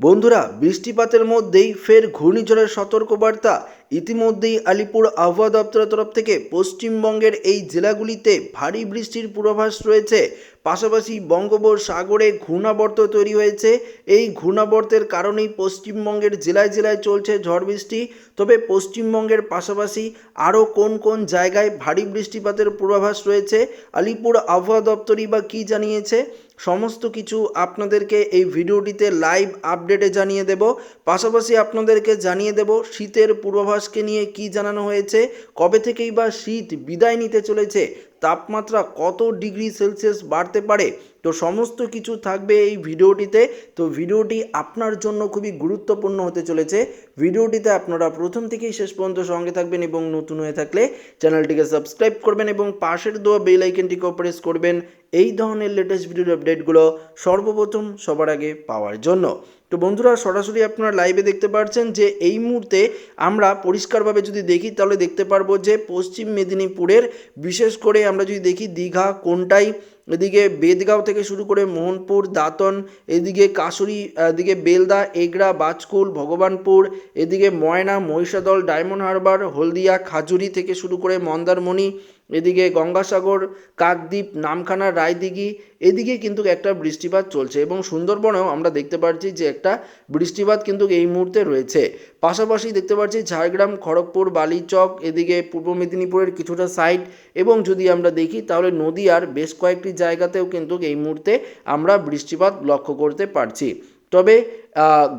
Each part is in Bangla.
বন্ধুরা বৃষ্টিপাতের মধ্যেই ফের ঘূর্ণিঝড়ের সতর্কবার্তা ইতিমধ্যেই আলিপুর আবহাওয়া দপ্তরের তরফ থেকে পশ্চিমবঙ্গের এই জেলাগুলিতে ভারী বৃষ্টির পূর্বাভাস রয়েছে। পাশাপাশি বঙ্গোপসাগরে ঘূর্ণাবর্ত তৈরি হয়েছে। এই ঘূর্ণাবর্তের কারণেই পশ্চিমবঙ্গের জেলায় জেলায় চলছে ঝড় বৃষ্টি। তবে পশ্চিমবঙ্গের পাশাপাশি আরও কোন কোন জায়গায় ভারী বৃষ্টিপাতের পূর্বাভাস রয়েছে? আলিপুর আবহাওয়া দপ্তরই বা কী জানিয়েছে? সমস্ত কিছু আপনাদেরকে এই ভিডিওটিতে লাইভ আপডেটে জানিয়ে দেব। পাশাপাশি আপনাদেরকে জানিয়ে দেব, শীতের পূর্বাভাসকে নিয়ে কি জানানো হয়েছে? কবে থেকেই বা শীত বিদায় নিতে চলেছে? তাপমাত্রা কত ডিগ্রি সেলসিয়াস বাড়তে পারে? তো সমস্ত কিছু থাকবে এই ভিডিওটিতে। তো ভিডিওটি আপনার জন্য খুবই গুরুত্বপূর্ণ হতে চলেছে। ভিডিওটিতে আপনারা প্রথম থেকেই শেষ পর্যন্ত সঙ্গে থাকবেন এবং নতুন হয়ে থাকলে চ্যানেলটিকে সাবস্ক্রাইব করবেন এবং পাশের দেওয়া বেল আইকনটিকেও প্রেস করবেন। এই ধরনের লেটেস্ট ভিডিওর আপডেটগুলো সর্বপ্রথম সবার আগে পাওয়ার জন্য। তো বন্ধুরা, সরাসরি আপনারা লাইভে দেখতে পাচ্ছেন যে এই মুহূর্তে আমরা পরিষ্কারভাবে যদি দেখি, তাহলে দেখতে পারব যে পশ্চিম মেদিনীপুরের, বিশেষ করে আমরা যদি দেখি দীঘা, কোনটাই, এদিকে বেদগাঁও থেকে শুরু করে মোহনপুর, দাঁতন, এদিকে কাশুরি, এদিকে বেলদা এগরা বাজকুল, ভগবানপুর, এদিকে ময়না, মহিষাদল, ডায়মন্ড হারবার, হলদিয়া, খাজুরি থেকে শুরু করে মন্দারমণি এদিকে গঙ্গাসাগর, কাকদ্বীপ, নামখানা, রায়দিঘি, এদিকে কিন্তু একটা বৃষ্টিপাত চলছে এবং সুন্দরবনেও আমরা দেখতে পাচ্ছি যে একটা বৃষ্টিপাত কিন্তু এই মুহূর্তে রয়েছে। পাশাপাশি দেখতে পাচ্ছি ঝাড়গ্রাম, খড়গপুর, বালিচক, এদিকে পূর্ব মেদিনীপুরের কিছুটা সাইড এবং যদি আমরা দেখি তাহলে নদীয়ার বেশ কয়েকটি জায়গাতেও কিন্তু এই মুহূর্তে আমরা বৃষ্টিপাত লক্ষ্য করতে পারছি। তবে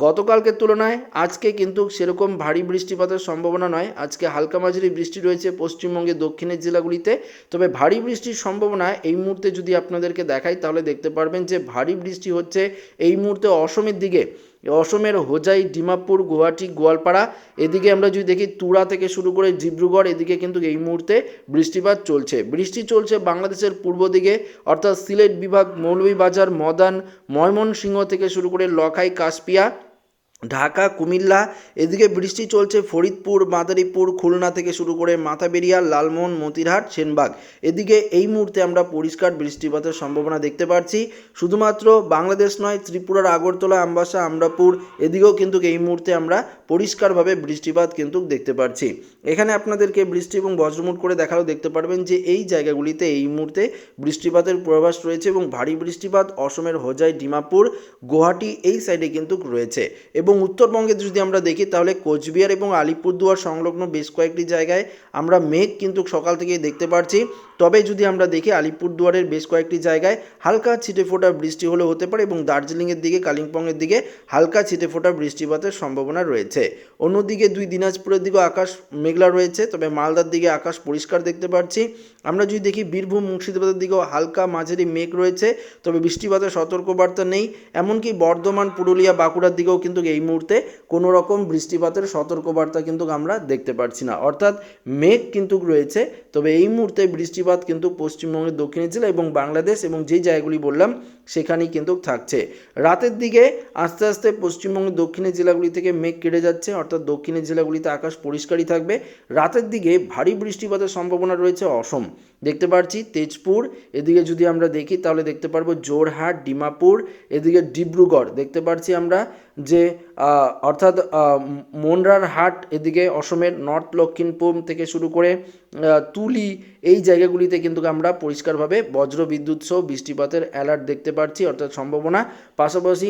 গতকালকের তুলনায় আজকে কিন্তু সেরকম ভারী বৃষ্টিপাতের সম্ভাবনা নয়। আজকে হালকা মাঝারি বৃষ্টি রয়েছে পশ্চিমবঙ্গে দক্ষিণের জেলাগুলিতে। তবে ভারী বৃষ্টির সম্ভাবনা এই মুহূর্তে যদি আপনাদেরকে দেখাই, তাহলে দেখতে পারবেন যে ভারী বৃষ্টি হচ্ছে এই মুহূর্তে অসমের দিকে। অসমের হোজাই, ডিমাপুর, গুয়াহাটি, গোয়ালপাড়া, এদিকে আমরা যদি দেখি তুরা থেকে শুরু করে ডিব্রুগড়, এদিকে কিন্তু এই মুহূর্তে বৃষ্টিপাত চলছে। বৃষ্টি চলছে বাংলাদেশের পূর্ব দিকে, অর্থাৎ সিলেট বিভাগ, মৌলভীবাজার, মদান, ময়মনসিংহ থেকে শুরু করে লখাই, কাশপিয়া ঢাকা, কুমিল্লা, এদিকে বৃষ্টি চলছে ফরিদপুর, মাদারীপুর, খুলনা থেকে শুরু করে মাথাবেরিয়া, লালমোহন, মতিরহাট, সেনবাগ। এদিকে এই মুহূর্তে আমরা পরিষ্কার বৃষ্টিপাতের সম্ভাবনা দেখতে পাচ্ছি শুধুমাত্র বাংলাদেশ নয়, ত্রিপুরার আগরতলা, আমবাসা, আমরাপুর, এদিকেও কিন্তু এই মুহূর্তে আমরা পরিষ্কারভাবে বৃষ্টিপাত কিন্তু দেখতে পাচ্ছি এখানে আপনাদেরকে বৃষ্টি এবং বজ্রমুট করে দেখালেও দেখতে পারবেন যে এই জায়গাগুলিতে এই মুহূর্তে বৃষ্টিপাতের পূর্বাভাস রয়েছে এবং ভারী বৃষ্টিপাত, অসমের হোজাই, ডিমাপুর, গুয়াহাটি এই সাইডে কিন্তু রয়েছে। এবং এবং উত্তরবঙ্গে যদি আমরা দেখি, তাহলে কোচবিহার এবং আলিপুরদুয়ার সংলগ্ন বেশ কয়েকটি জায়গায় আমরা মেঘ কিন্তু সকাল থেকেই দেখতে পাচ্ছি তবে যদি আমরা দেখি, আলিপুরদুয়ারের বেশ কয়েকটি জায়গায় হালকা ছিটে ফোটা বৃষ্টি হলে হতে পারে এবং দার্জিলিংয়ের দিকে, কালিম্পংয়ের দিকে হালকা ছিটে ফোটা বৃষ্টিপাতের সম্ভাবনা রয়েছে। অন্যদিকে দুই দিনাজপুরের দিকেও আকাশ মেঘলা রয়েছে, তবে মালদার দিকে আকাশ পরিষ্কার দেখতে পাচ্ছি আমরা যদি দেখি, বীরভূম, মুর্শিদাবাদের দিকেও হালকা মাঝারি মেঘ রয়েছে, তবে বৃষ্টিপাতের সতর্কবার্তা নেই। এমনকি বর্ধমান, পুরুলিয়া, বাঁকুড়ার দিকেও কিন্তু এই মুহূর্তে কোনো রকম বৃষ্টিপাতের সতর্কবার্তা কিন্তু আমরা দেখতে পাচ্ছি না। অর্থাৎ মেঘ কিন্তু রয়েছে, তবে এই মুহূর্তে বৃষ্টিপাত কিন্তু পশ্চিমবঙ্গের দক্ষিণে জেলা এবং বাংলাদেশ এবং যেই জায়গাগুলি বললাম সেখানেই কিন্তু থাকছে। রাতের দিকে আস্তে আস্তে পশ্চিমবঙ্গের দক্ষিণের জেলাগুলি থেকে মেঘ কেটে যাচ্ছে, অর্থাৎ দক্ষিণের জেলাগুলিতে আকাশ পরিষ্কারই থাকবে। রাতের দিকে ভারী বৃষ্টিপাতের সম্ভাবনা রয়েছে অসম। দেখতে পাচ্ছি তেজপুর, এদিকে যদি আমরা দেখি তাহলে দেখতে পারব জোরহাট ডিমাপুর, এদিকে ডিব্রুগড়। দেখতে পাচ্ছি আমরা যে অর্থাৎ মনরার হাট এদিকে অসমের নর্থ লক্ষিণপুর থেকে শুরু করে তুলি, এই জায়গাগুলিতে কিন্তু আমরা পরিষ্কারভাবে বজ্র বিদ্যুৎ সহ বৃষ্টিপাতের অ্যালার্ট দেখতে পাচ্ছি, অর্থাৎ সম্ভাবনা। পাশাপাশি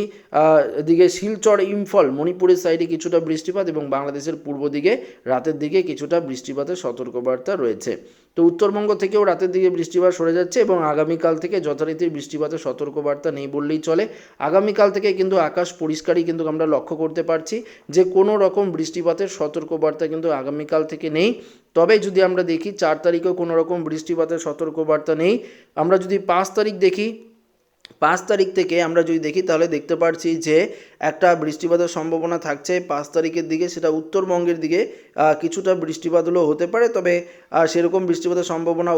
এদিকে শিলচর ইম্ফল, মণিপুরের সাইডে কিছুটা বৃষ্টিপাত এবং বাংলাদেশের পূর্ব দিকে রাতের দিকে কিছুটা বৃষ্টিপাতের সতর্কবার্তা রয়েছে। তো উত্তরবঙ্গ থেকেও রাতের দিকে বৃষ্টিপাত সরে যাচ্ছে এবং আগামীকাল থেকে যথারীতি বৃষ্টিপাতের সতর্কবার্তা নেই বললেই চলে। আগামীকাল থেকে কিন্তু আকাশ পরিষ্কারই কিন্তু আমরা লক্ষ্য করতে পারছি যে কোনো রকম বৃষ্টিপাতের সতর্কবার্তা কিন্তু আগামীকাল থেকে নেই। তবে যদি আমরা দেখি চার তারিখেও কোনো রকম বৃষ্টিপাতের সতর্কবার্তা নেই। আমরা যদি পাঁচ তারিখ দেখি, পাঁচ তারিখ থেকে আমরা যদি দেখি তাহলে দেখতে পারছি যে একটা বৃষ্টিপাতের সম্ভাবনা থাকছে পাঁচ তারিখের দিকে, সেটা উত্তরবঙ্গের দিকে কিছুটা বৃষ্টিপাত হলেও হতে পারে। তবে সেরকম বৃষ্টিপাতের সম্ভাবনা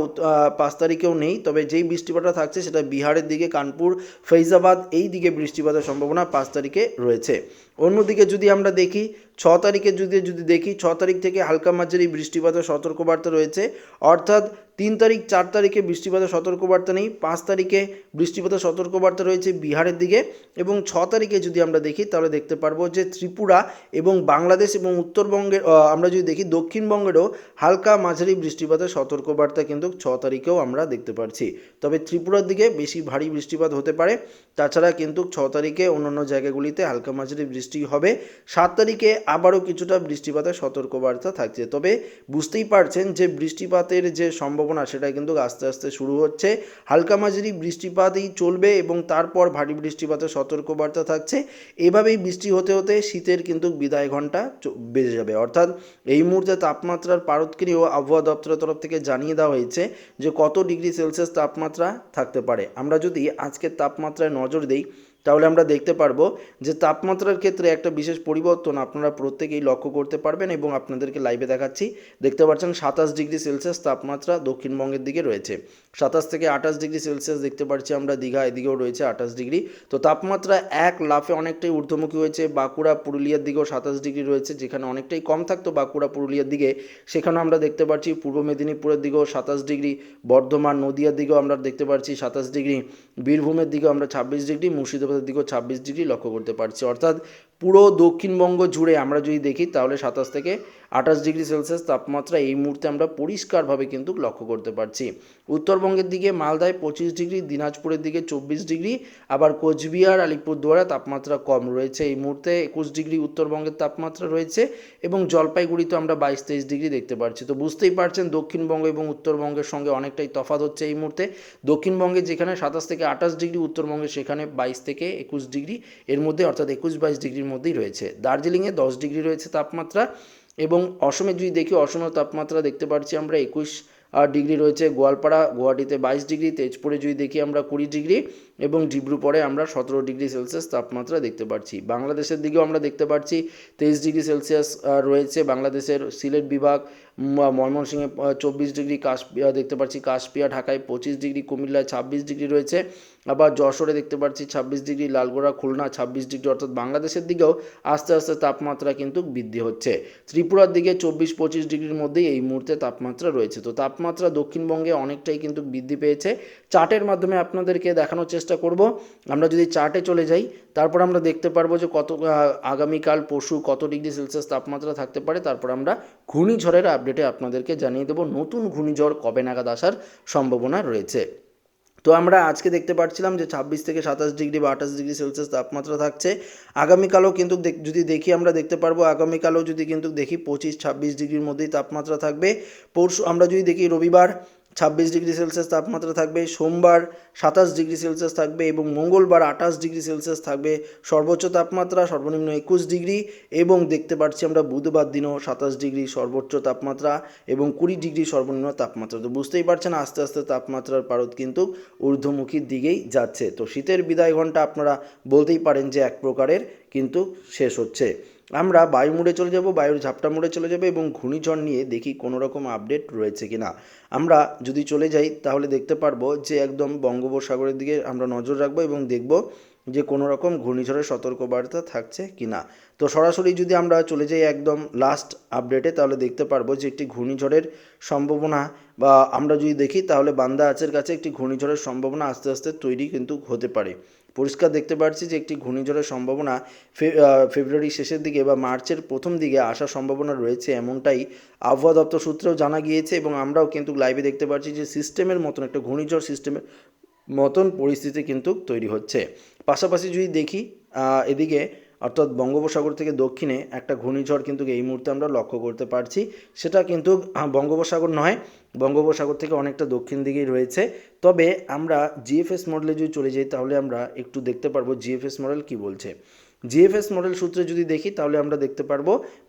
পাঁচ তারিখেও নেই। তবে যেই বৃষ্টিপাতটা থাকছে, সেটা বিহারের দিকে, কানপুর, ফৈজাবাদ, এই দিকে বৃষ্টিপাতের সম্ভাবনা পাঁচ তারিখে রয়েছে। অন্যদিকে যদি আমরা দেখি, ছ তারিখে যদি যদি দেখি, ছ তারিখ থেকে হালকা মাঝের মাঝারি বৃষ্টিপাতের সতর্কবার্তা রয়েছে। অর্থাৎ, তিন তারিখ, চার তারিখে বৃষ্টিপাতের সতর্কবার্তা নেই। পাঁচ তারিখে বৃষ্টিপাতের সতর্কবার্তা রয়েছে বিহারের দিকে এবং ছ তারিখে যদি আমরা দেখি দেখি, তাহলে দেখতে পারব যে ত্রিপুরা এবং বাংলাদেশ এবং উত্তরবঙ্গের আমরা যদি দেখি দক্ষিণবঙ্গেরও হালকা মাঝারি বৃষ্টিপাতের সতর্কবার্তা কিন্তু ছ তারিখেও আমরা দেখতে পাচ্ছি তবে ত্রিপুরার দিকে বেশি ভারী বৃষ্টিপাত হতে পারে, তাছাড়া কিন্তু ছ তারিখে অন্যান্য জায়গাগুলিতে হালকা মাঝারি বৃষ্টি হবে। সাত তারিখে আবারও কিছুটা বৃষ্টিপাতের সতর্কবার্তা থাকছে। তবে বুঝতেই পারছেন যে বৃষ্টিপাতের যে সম্ভাবনা, সেটা কিন্তু আস্তে আস্তে শুরু হচ্ছে। হালকা মাঝারি বৃষ্টিপাতই চলবে এবং তারপর ভারী বৃষ্টিপাতের সতর্কবার্তা থাকছে। এভাবেই বৃষ্টি হতে হতে শীতের কিন্তু বিদায় ঘণ্টা বেজে যাবে। অর্থাৎ এই মুহূর্তে তাপমাত্রার পারদকেও আবহাওয়া দপ্তরের তরফ থেকে জানিয়ে দেওয়া হয়েছে যে কত ডিগ্রি সেলসিয়াস তাপমাত্রা থাকতে পারে। আমরা যদি আজকের তাপমাত্রায় নজর দিই তাহলে আমরা দেখতে পারব যে তাপমাত্রার ক্ষেত্রে একটা বিশেষ পরিবর্তন আপনারা প্রত্যেকেই লক্ষ্য করতে পারবেন এবং আপনাদেরকে লাইভে দেখাচ্ছি। দেখতে পাচ্ছেন সাতাশ ডিগ্রি সেলসিয়াস তাপমাত্রা দক্ষিণবঙ্গের দিকে রয়েছে। সাতাশ থেকে আঠাশ ডিগ্রি সেলসিয়াস দেখতে পাচ্ছি আমরা, দীঘা এদিকেও রয়েছে আঠাশ ডিগ্রি। তো তাপমাত্রা এক লাফে অনেকটাই ঊর্ধ্বমুখী হয়েছে। বাঁকুড়া, পুরুলিয়ার দিকেও সাতাশ ডিগ্রি রয়েছে, যেখানে অনেকটাই কম থাকতো বাঁকুড়া, পুরুলিয়ার দিকে। সেখানে আমরা দেখতে পাচ্ছি পূর্ব মেদিনীপুরের দিকেও সাতাশ ডিগ্রি, বর্ধমান, নদিয়ার দিকেও আমরা দেখতে পাচ্ছি সাতাশ ডিগ্রি, বীরভূমের দিকেও আমরা ছাব্বিশ ডিগ্রি মুর্শিদাবাদের দিকেও ছাব্বিশ ডিগ্রি লক্ষ্য করতে পারছি। অর্থাৎ পুরো দক্ষিণবঙ্গ জুড়ে আমরা যদি দেখি, তাহলে সাতাশ থেকে আঠাশ ডিগ্রি সেলসিয়াস তাপমাত্রা এই মুহূর্তে আমরা পরিষ্কারভাবে কিন্তু লক্ষ্য করতে পারছি। উত্তরবঙ্গের দিকে মালদায় পঁচিশ ডিগ্রি, দিনাজপুরের দিকে চব্বিশ ডিগ্রি, আবার কোচবিহার, আলিপুরদুয়ারে তাপমাত্রা কম রয়েছে। এই মুহূর্তে একুশ ডিগ্রি উত্তরবঙ্গের তাপমাত্রা রয়েছে এবং জলপাইগুড়িতে আমরা বাইশ, তেইশ ডিগ্রি দেখতে পাচ্ছি তো বুঝতেই পারছেন দক্ষিণবঙ্গ এবং উত্তরবঙ্গের সঙ্গে অনেকটাই তফাৎ হচ্ছে এই মুহূর্তে। দক্ষিণবঙ্গে যেখানে সাতাশ থেকে আঠাশ ডিগ্রি, উত্তরবঙ্গে সেখানে বাইশ থেকে একুশ ডিগ্রি, এর মধ্যে অর্থাৎ একুশ, বাইশ ডিগ্রির মধ্যেই রয়েছে। দার্জিলিংয়ে দশ ডিগ্রি রয়েছে তাপমাত্রা। এবং অসমে যদি দেখি অসমের তাপমাত্রা দেখতে পাচ্ছি আমরা একুশ ডিগ্রি রয়েছে গোয়ালপাড়া, গুয়াহাটিতে বাইশ ডিগ্রি, তেজপুরে যদি দেখি আমরা কুড়ি ডিগ্রি এবং ডিব্রুগড়ে আমরা সতেরো ডিগ্রি সেলসিয়াস তাপমাত্রা দেখতে পাচ্ছি বাংলাদেশের দিকেও আমরা দেখতে পাচ্ছি তেইশ ডিগ্রি সেলসিয়াস রয়েছে। বাংলাদেশের সিলেট বিভাগ ময়মনসিংহে চব্বিশ ডিগ্রি, কাশপিয়া দেখতে পাচ্ছি কাশপিয়া, ঢাকায় পঁচিশ ডিগ্রি, কুমিল্লায় ছাব্বিশ ডিগ্রি রয়েছে। আবার যশোরে দেখতে পাচ্ছি ছাব্বিশ ডিগ্রি, লালগোড়া, খুলনা ছাব্বিশ ডিগ্রি, অর্থাৎ বাংলাদেশের দিকেও আস্তে আস্তে তাপমাত্রা কিন্তু বৃদ্ধি হচ্ছে। ত্রিপুরার দিকে চব্বিশ, পঁচিশ ডিগ্রির মধ্যেই এই মুহূর্তে তাপমাত্রা রয়েছে। তো তাপমাত্রা দক্ষিণবঙ্গে অনেকটাই কিন্তু বৃদ্ধি পেয়েছে। চার্টের মাধ্যমে আপনাদেরকে দেখানোর চেষ্টা করব। আমরা যদি চার্টে চলে যাই, তারপর আমরা দেখতে পারব যে কত আগামীকাল, পরশু কত ডিগ্রি সেলসিয়াস তাপমাত্রা থাকতে পারে। তারপর আমরা ঘূর্ণিঝড়ের আপডেটে আপনাদেরকে জানিয়ে দেবো নতুন ঘূর্ণিঝড় কবে নাগাদ আসার সম্ভাবনা রয়েছে। তো আমরা আজকে দেখতে পাচ্ছিলাম যে ছাব্বিশ থেকে সাতাশ ডিগ্রি বা আঠাশ ডিগ্রি সেলসিয়াস তাপমাত্রা থাকছে। আগামীকালও কিন্তু যদি দেখি আমরা দেখতে পারব, আগামীকালও যদি কিন্তু দেখি পঁচিশ, ছাব্বিশ ডিগ্রির মধ্যেই তাপমাত্রা থাকবে। পরশু, আমরা যদি দেখি রবিবার ছাব্বিশ ডিগ্রি সেলসিয়াস তাপমাত্রা থাকবে, সোমবার সাতাশ ডিগ্রি সেলসিয়াস থাকবে এবং মঙ্গলবার আঠাশ ডিগ্রি সেলসিয়াস থাকবে। সর্বোচ্চ তাপমাত্রা সর্বনিম্ন একুশ ডিগ্রি এবং দেখতে পাচ্ছি আমরা বুধবার দিনও সাতাশ ডিগ্রি সর্বোচ্চ তাপমাত্রা এবং কুড়ি ডিগ্রি সর্বনিম্ন তাপমাত্রা। তো বুঝতেই পারছেন, আস্তে আস্তে তাপমাত্রার পারদ কিন্তু ঊর্ধ্বমুখীর দিকেই যাচ্ছে। তো শীতের বিদায় ঘণ্টা আপনারা বলতেই পারেন যে এক প্রকারের কিন্তু শেষ হচ্ছে। আমরা বায়ু মোড়ে চলে যাব, বায়ুর ঝাপটা মোড়ে চলে যাবে এবং ঘূর্ণিঝড় নিয়ে দেখি কোনো রকম আপডেট রয়েছে কি না আমরা যদি চলে যাই তাহলে দেখতে পারব যে একদম বঙ্গোপসাগরের দিকে আমরা নজর রাখব এবং দেখব যে কোনো রকম ঘূর্ণিঝড়ের সতর্কবার্তা থাকছে কি না। তো সরাসরি যদি আমরা চলে যাই একদম লাস্ট আপডেটে তাহলে দেখতে পারব যে একটি ঘূর্ণিঝড়ের সম্ভাবনা বা আমরা যদি দেখি, তাহলে বান্দা আচের কাছে একটি ঘূর্ণিঝড়ের সম্ভাবনা আস্তে আস্তে তৈরি কিন্তু হতে পারে। পরিষ্কার দেখতে পাচ্ছি যে একটি ঘূর্ণিঝড়ের সম্ভাবনা ফেব্রুয়ারি শেষের দিকে বা মার্চের প্রথম দিকে আসার সম্ভাবনা রয়েছে এমনটাই আবহাওয়া দপ্তর সূত্রেও জানা গিয়েছে এবং আমরাও কিন্তু লাইভে দেখতে পাচ্ছি যে সিস্টেমের মতন একটা ঘূর্ণিঝড় সিস্টেমের মতন পরিস্থিতি কিন্তু তৈরি হচ্ছে। পাশাপাশি যদি দেখি এদিকে অর্থাৎ বঙ্গোপসাগর থেকে দক্ষিণে একটা ঘূর্ণিঝড় কিন্তু এই মুহূর্তে আমরা লক্ষ্য করতে পারছি। সেটা কিন্তু বঙ্গোপসাগর নয়, বঙ্গোপসাগর থেকে অনেকটা দক্ষিণ দিকেই রয়েছে। তবে আমরা জিএফএস মডেলে যদি চলে যাই, তাহলে আমরা একটু দেখতে পারব জিএফএস মডেল কি বলছে। জিএফএস মডেল সূত্রে যদি দেখি, তাহলে আমরা দেখতে পারব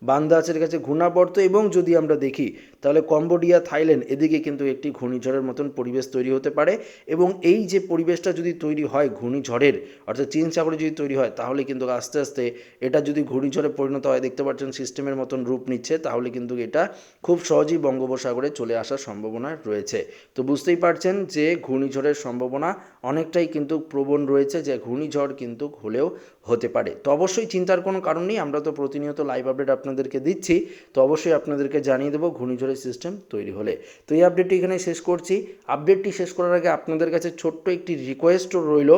বান্দাচের কাছে ঘূর্ণাবর্ত এবং যদি আমরা দেখি তাহলে কম্বোডিয়া, থাইল্যান্ড এদিকে কিন্তু একটি ঘূর্ণিঝড়ের মতন পরিবেশ তৈরি হতে পারে এবং এই যে পরিবেশটা যদি তৈরি হয় ঘূর্ণিঝড়ের, অর্থাৎ চীন সাগরে যদি তৈরি হয়, তাহলে কিন্তু আস্তে আস্তে এটা যদি ঘূর্ণিঝড়ে পরিণত হয়, দেখতে পাচ্ছেন সিস্টেমের মতন রূপ নিচ্ছে, তাহলে কিন্তু এটা খুব সহজেই বঙ্গোপসাগরে চলে আসার সম্ভাবনা রয়েছে। তো বুঝতেই পারছেন যে ঘূর্ণিঝড়ের সম্ভাবনা অনেকটাই কিন্তু প্রবণ রয়েছে, যে ঘূর্ণিঝড় কিন্তু হলেও হতে পারে। তো অবশ্যই চিন্তার কোনো কারণ নেই, আমরা তো প্রতিনিয়ত লাইভ আপডেট আপনাদেরকে দিচ্ছি, তো অবশ্যই আপনাদেরকে জানিয়ে দেবো ঘূর্ণিঝড়ের সিস্টেম তৈরি হলে। তো এই আপডেটটি এখানে শেষ করছি। আপডেটটি শেষ করার আগে আপনাদের কাছে ছোট্ট একটি রিকোয়েস্টও রইল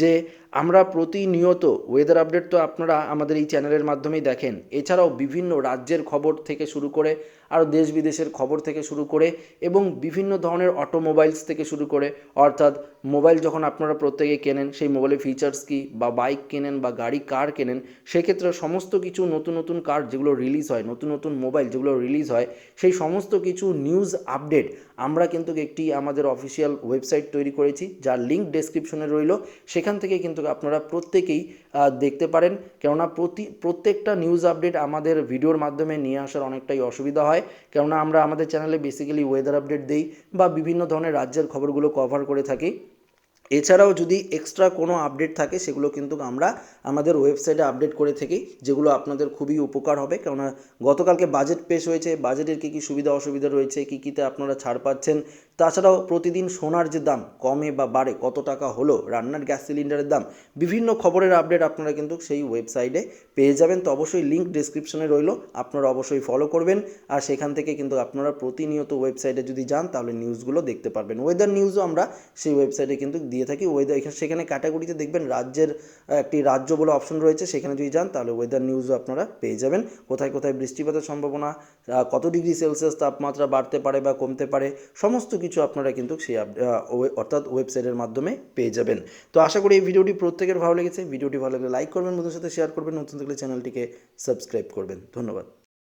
যে আমরা প্রতিনিয়ত ওয়েদার আপডেট তো আপনারা আমাদের এই চ্যানেলের মাধ্যমেই দেখেন। এছাড়াও বিভিন্ন রাজ্যের খবর থেকে শুরু করে, আরও দেশ বিদেশের খবর থেকে শুরু করে এবং বিভিন্ন ধরনের অটোমোবাইলস থেকে শুরু করে, অর্থাৎ মোবাইল যখন আপনারা প্রত্যেকে কেনেন, সেই মোবাইলের ফিচার্স কী বা বাইক কেনেন বা গাড়ি কার কেনেন, সেক্ষেত্রে সমস্ত কিছু নতুন নতুন কার যেগুলো রিলিজ হয়, নতুন নতুন মোবাইল যেগুলো রিলিজ হয়, সেই সমস্ত কিছু নিউজ আপডেট আমরা কিন্তু একটি আমাদের অফিসিয়াল ওয়েবসাইট তৈরি করেছি, যার লিঙ্ক ডেসক্রিপশনে রইল। সেখান থেকে কিন্তু আপনারা প্রত্যেকেই দেখতে পারেন। কেননা প্রতি, প্রত্যেকটা নিউজ আপডেট আমাদের ভিডিওর মাধ্যমে নিয়ে আসার অনেকটাই অসুবিধা হয়। কেননা আমরা আমাদের চ্যানেলে বেসিক্যালি ওয়েদার আপডেট দিই বা বিভিন্ন ধরনের রাজ্যের খবরগুলো কভার করে থাকি। এছাড়াও যদি এক্সট্রা কোনো আপডেট থাকে, সেগুলো কিন্তু আমরা আমাদের ওয়েবসাইটে আপডেট করে থাকি, যেগুলো আপনাদের খুবই উপকার হবে। কেননা গতকালকে বাজেট পেশ হয়েছে বাজেটের কী কী সুবিধা অসুবিধা রয়েছে, কী কীতে আপনারা ছাড় পাচ্ছেন তাছাড়াও প্রতিদিন সোনার যে দাম কমে বা বাড়ে, কত টাকা হলো, রান্নার গ্যাস সিলিন্ডারের দাম, বিভিন্ন খবরের আপডেট আপনারা কিন্তু সেই ওয়েবসাইটে পেয়ে যাবেন। তো অবশ্যই লিঙ্ক ডিসক্রিপশনে রইল, আপনারা অবশ্যই ফলো করবেন। আর সেখান থেকে কিন্তু আপনারা প্রতিনিয়ত ওয়েবসাইটে যদি যান, তাহলে নিউজগুলো দেখতে পারবেন। ওয়েদার নিউজও আমরা সেই ওয়েবসাইটে কিন্তু দিয়ে থাকি। ওয়েদার এখানে, সেখানে ক্যাটাগরিতে দেখবেন রাজ্যের একটি রাজ্য বলে অপশন রয়েছে। সেখানে যদি যান, তাহলে ওয়েদার নিউজও আপনারা পেয়ে যাবেন। কোথায় কোথায় বৃষ্টিপাতের সম্ভাবনা কত ডিগ্রি সেলসিয়াস তাপমাত্রা বাড়তে পারে বা কমতে পারে, সমস্ত কিছু আপনারা কিন্তু সেই অর্থাৎ ওয়েবসাইটের মাধ্যমে পেয়ে যাবেন। তো আশা করি এই ভিডিওটি প্রত্যেকের ভালো লেগেছে। ভিডিওটি ভালো লাগলে লাইক করবেন, বন্ধুদের সাথে শেয়ার করবেন। নতুন থাকলে চ্যানেলটিকে সাবস্ক্রাইব করবেন। ধন্যবাদ।